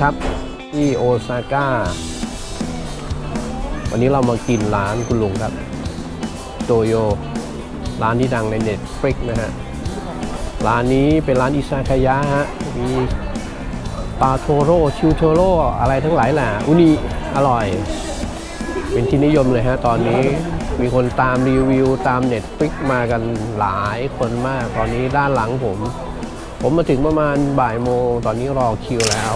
ครับ ที่โอซาก้า วันนี้เรามากินร้านคุณลุงครับ โตโย ร้านที่ดังในเน็ตฟลิกนะฮะ ร้านนี้เป็นร้านอิซากายะฮะ มีปลาโทโร่ชิวโทโร่อะไรทั้งหลายแหละอุนิอร่อย เป็นที่นิยมเลยฮะ ตอนนี้มีคนตามรีวิวตามเน็ตฟลิกมากันหลายคนมาก ตอนนี้ด้านหลังผม ผมมาถึงประมาณบ่ายโมง ตอนนี้รอคิวแล้ว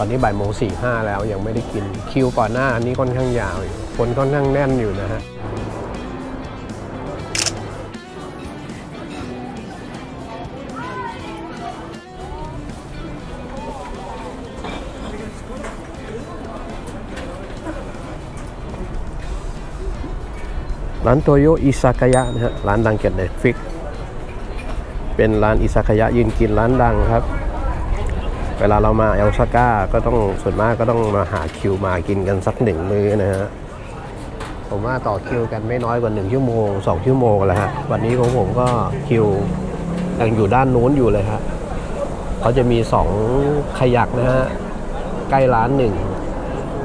อนนี้บ่ายโมงสี่ห้าแล้วยังไม่ได้กินคิวก่อนหน้าอันนี้ค่อนข้างยาวอยู่คนค่อนข้างแน่นอยู่นะฮะร้านโตโยอิซากายะนะฮะร้านดังเกียรติเน็ตฟิกเป็นร้านอิซากายะยืนกินร้านดังครับ เวลาเรามาเอลซาก้าก็ต้องส่วนมากก็ต้องมาหาคิวมากินกันสักหนึ่งมื้อนะฮะผมว่าต่อคิวกันไม่น้อยกว่าหนึ่งชั่วโมงสองชั่วโมงแล้วฮะวันนี้ของผมก็คิวยังอยู่ด้านนู้นอยู่เลยฮะเขาจะมีสองขยักนะฮะใกล้ร้านหนึ่ง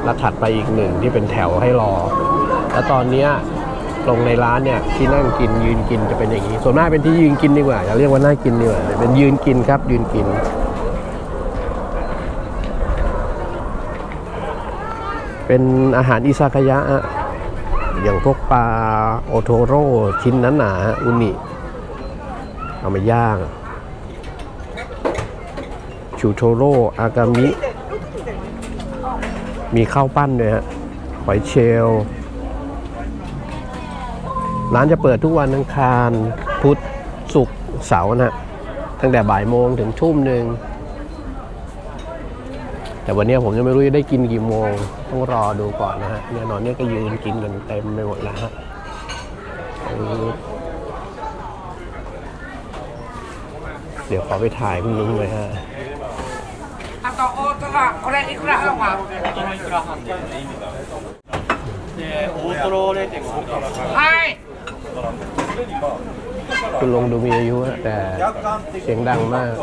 แล้วถัดไปอีกหนึ่งที่เป็นแถวให้รอ แล้วตอนเนี้ยลงในร้านเนี่ยที่นั่งกินยืนกินจะเป็นอย่างนี้ส่วนมากเป็นที่ยืนกินดีกว่าอย่าเรียกว่านั่งกินดีกว่าเป็นยืนกินครับยืนกิน เป็นอาหารอิซากายะอะอย่างพวกปลาโอโทโร่ชิ้นนั้นหนาๆอุนิ เอามาย่าง ชูโทโร่อากามิ มีข้าวปั้นด้วยฮะหอยเชลลร้านจะเปิดทุกวันอังคาร พุธศุกร์เสาร์นะฮะตั้งแต่บ่ายโมงถึงทุ่มหนึ่ง แต่วันนี้ผมยังไม่รู้จะได้กินกี่โมง ต้องรอดูก่อนนะฮะเนี่ยนอนเนี่ยก็ยืนกินกันเต็มไปหมดแล้วฮะเดี๋ยวขอไปถ่ายคุณลุงเลยฮะคุณลุงดูมีอายุฮะแต่เสียงดังมาก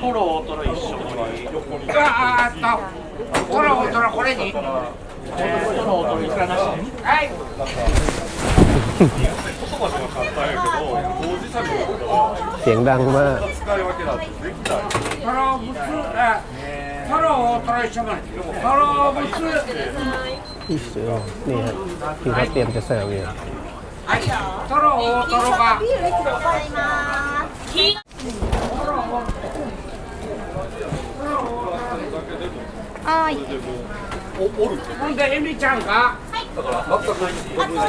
トロ大トロ一緒ああっとトロ大トロこれにえートロ大トロいくらなしではい เสียงดังมาก トロブツあトロ大トロ一緒までトロブツ ที่เสือนี่ฮะที่เขาเตรียมจะเสิร์ฟอยู่ はいトロ大トロが はい。ほんで、エミちゃんが。だから、全くあとね、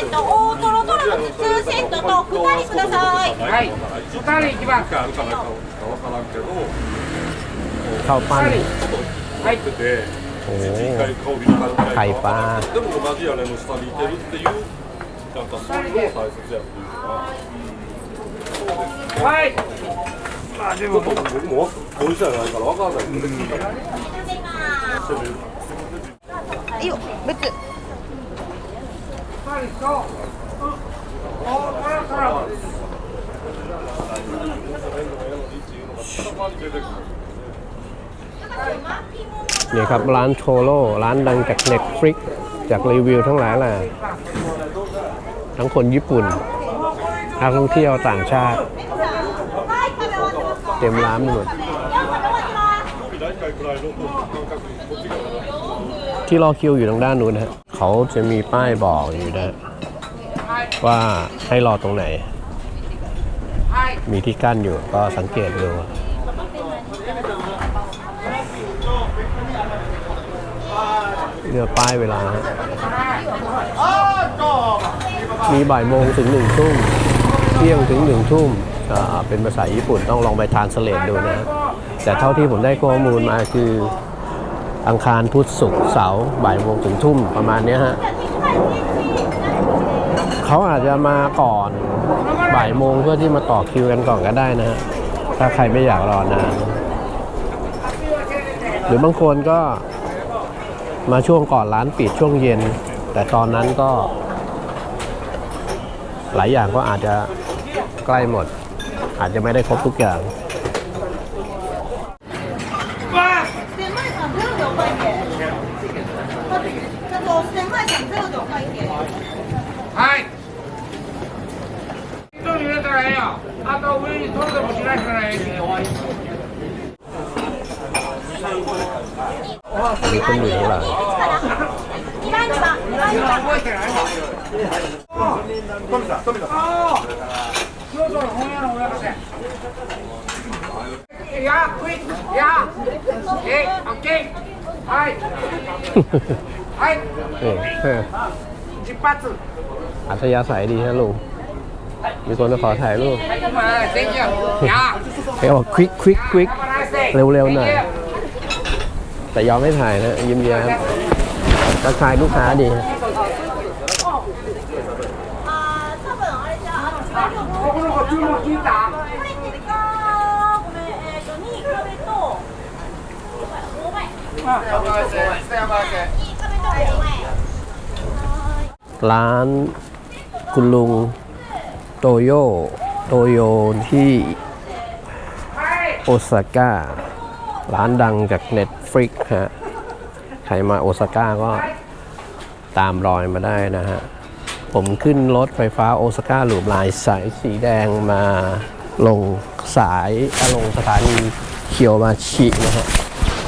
えっと、大トロトロの普通セットと、二人ください。はい。二人いきます。あるかないかわからんけど。顔パン。入ってて。一回顔な。パン。でも、同じ屋根の下にいてるっていう。なんか、そういの大切やっていうの。はいあでも僕僕も当事者じゃないからわかんないけど、いいよ、別。二人と大トロトロ นี่ครับร้านโชโร่ร้านดังจากเน็ตฟลิกจากรีวิวทั้งหลายแหละทั้งคนญี่ปุ่น นักท่องเที่ยวต่างชาติ เต็มร้านหมด ที่รอคิวอยู่ทางด้านนู้นนะฮะเขาจะมีป้ายบอกอยู่นะว่าให้รอตรงไหน มีที่กั้นอยู่ก็สังเกตดูเลือป้ายเวลาฮะมีบ่ายโมงถึงหนึ่งทุ่ม เที่ยงถึงหนึ่งทุ่มเป็นภาษาญี่ปุ่นต้องลองไปทานสเลดดูนะ แต่เท่าที่ผมได้ข้อมูลมาคืออังคารพุธศุกร์เสาร์บ่ายโมงถึงทุ่มประมาณนี้ฮะเขาอาจจะมาก่อนบ่ายโมงเพื่อที่มาต่อคิวกันก่อนก็ได้นะฮะถ้าใครไม่อยากรอนานหรือบางคนก็มาช่วงก่อนร้านปิดช่วงเย็น แต่ตอนนั้นก็ หลายอย่างก็อาจจะ ใกล้หมด อาจจะไม่ได้ครบทุกอย่าง เอาเก่งไปไปนี่เออจิปัตส์อัธยาศัยดีฮะลุงมีคนจะขอถ่ายรูปให้มาเซ็งเยี่ยมยาเขาบอกควิกควิกควิกเร็วๆหน่อย แต่ยอมไม่ถ่ายนะ ยิ้มแย้มทักทายลูกค้าดีฮะาก็รู้อลูกที่ ร้านคุณลุงโตโยโตโยที่โอซาก้า ร้านดังจาก Netflix ฮะ ใครมาโอซาก้าก็ตามรอยมาได้นะฮะ ผมขึ้นรถไฟฟ้าโอซาก้าหลูปลายสายสีแดงมาลงสายอะลงสถานีเคียวมาชินะฮะ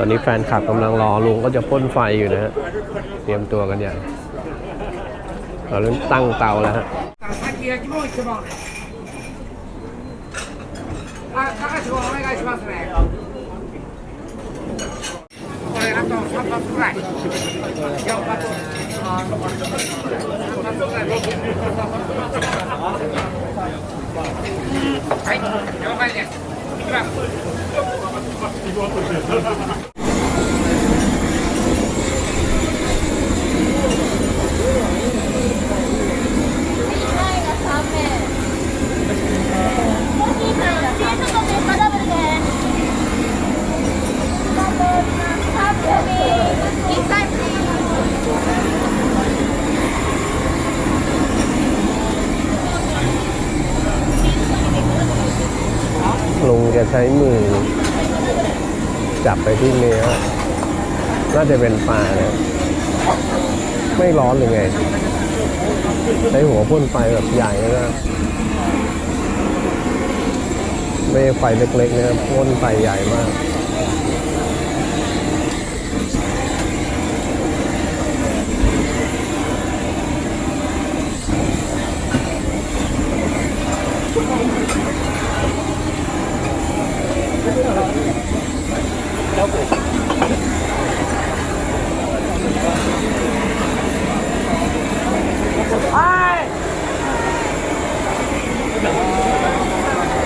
อนนี้แฟนคลับกำลังรอลุงก็จะพ่นไฟอยู่นะฮะ เตรียมตัวกันอย่างเราเริ่มตั้งเตาแล้วฮะ 先焼きも一番 ลุงจะใช้มือ จับไปที่เนื้อ น่าจะเป็นปลาเนะไม่ร้อนหรือไง ใช้หัวพ่นไฟแบบใหญ่นะไม่ไฟเล็กๆนะพ่นไฟใหญ่มาก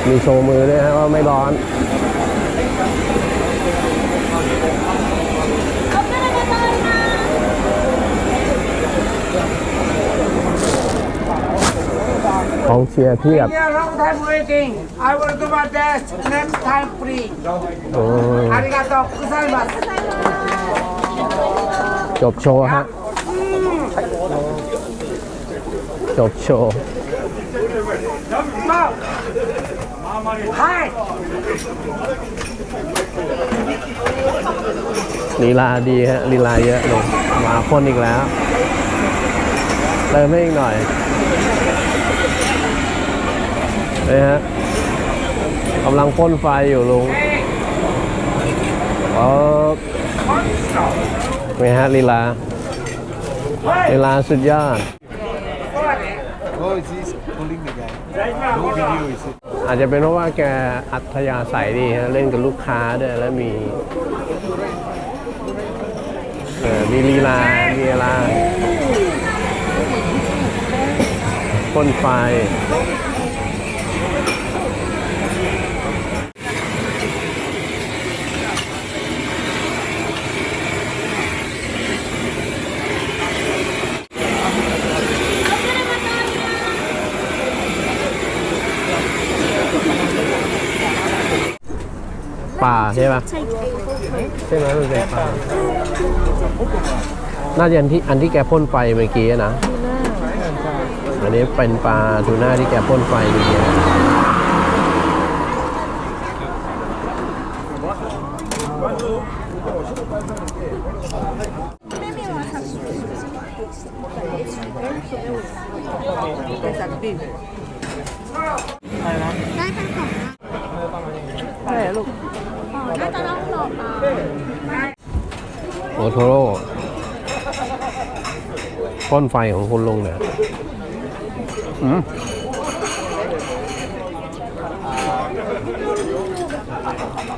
มีโชว์มือด้วยนะว่าไม่ร้อนของเชียร์เพียบ long time waiting I will do my best next time free อ้ยอาริกโตคุไซมัสจบโชว์ฮะ จบโชว์ มา ลีลาดีฮะลีลาเยอะลงมาพ่นอีกแล้ว เติมให้อีกหน่อยเลยฮะกำลังพ่นไฟอยู่ลุงเออไงฮะลีลาลีลาสุดยอด Oh, is this pulling the guy? No video is it? อาจจะเป็นเพราะว่าแกอัธยาศัยดีฮะเล่นกับลูกค้าด้วยแล้วมีเออมีลีลา มีอะไรพ่นไฟ ใช่ปะใช่ไหมมันเป็นปลาน่าจะอันที่อันที่แกพ่นไฟเมื่อกี้นะอันนี้เป็นปลาทูน่าที่แกพ่นไฟเมื่อกี้ ได้เป็นของ อะไรอะลูก อ๋อน่าจะต้องหลอกอะ โอโทโร่ พ่นไฟของคุณลุงเนี่ยอืม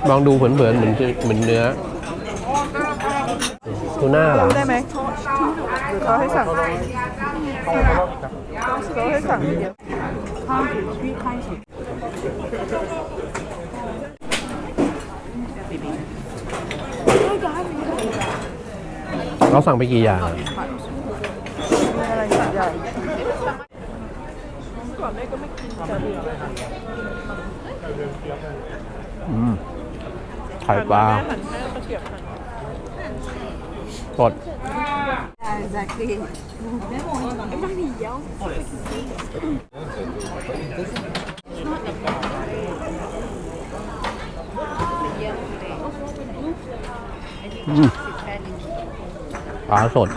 ลองดูเผินๆเหมือนจะเหมือนเนื้อทูน่าเหรอได้ไหมหรือเขาให้สั่งเขาให้สั่งทีเดียวเราสั่งไปกี่อย่างอะ มีอะไรสั่งใหญ่ก่ อนแม่ก็ไม่กินจะเดียวอืมไข่ปลาหั่นแม่ตะเกียบหันสดปลาสด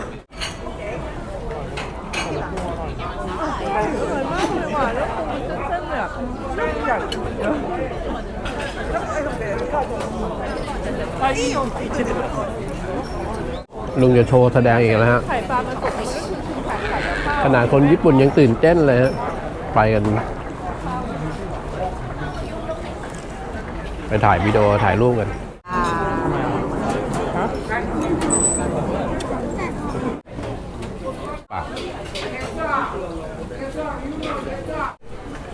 อร่อยมากเลยหวานแล้วมันเส้นๆเนี่ยแม่อยากกินเยอะ ลุงจะโชว์แสดงอีกแล้วฮะไข่ปลามันสดมันก็คือไข่ไข่กับข้าวขนาดคนญี่ปุ่นยังตื่นเต้นเลยฮะ ไปกัน ไปถ่ายวิดีโอถ่ายรูปกัน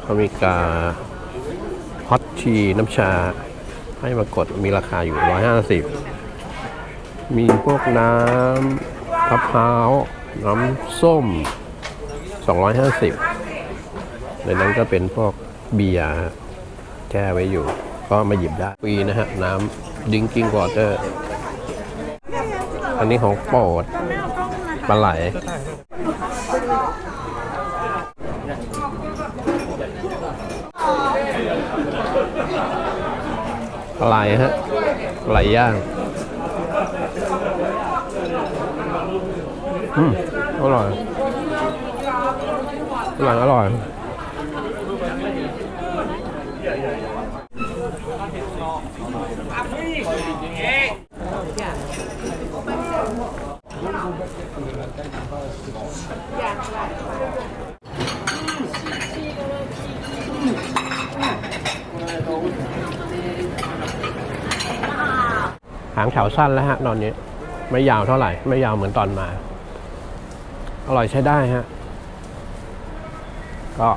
เขามีกา ฮอตทีน้ำชาให้มากดมีราคาอยู่ 150 มีพวกน้ำมะพร้าว น้ำส้ม 250 ในนั้นก็เป็นพวกเบียร์แช่ไว้อยู่ ก็มาหยิบได้ฟรีนะฮะ น้ำดิงกิ้งวอเตอร์ อันนี้ของโปรดปลาไหล ปลาไหลฮะปลาไหลย่างอืมอร่อยอร่อยอร่อยางแถวสั้นแล้วฮะตอนนี้ ไม่ยาวเท่าไหร่ ไม่ยาวเหมือนตอนมา อร่อยใช้ได้ฮะ ก็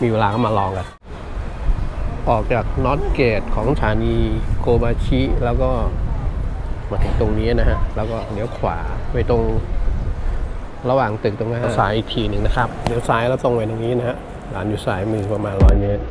มีเวลาก็มาลองกัน ออกจากน็อตเกตของสถานีโกบาชิแล้วก็มาถึงตรงนี้นะฮะ แล้วก็เลี้ยวขวาไปตรงระหว่างตึกตรงนั้นซ้ายอีกทีหนึ่งนะครับเลี้ยวซ้ายแล้วตรงไปตรงนี้นะฮะร้านอยู่ซ้ายมือประมาณร้อยเมตร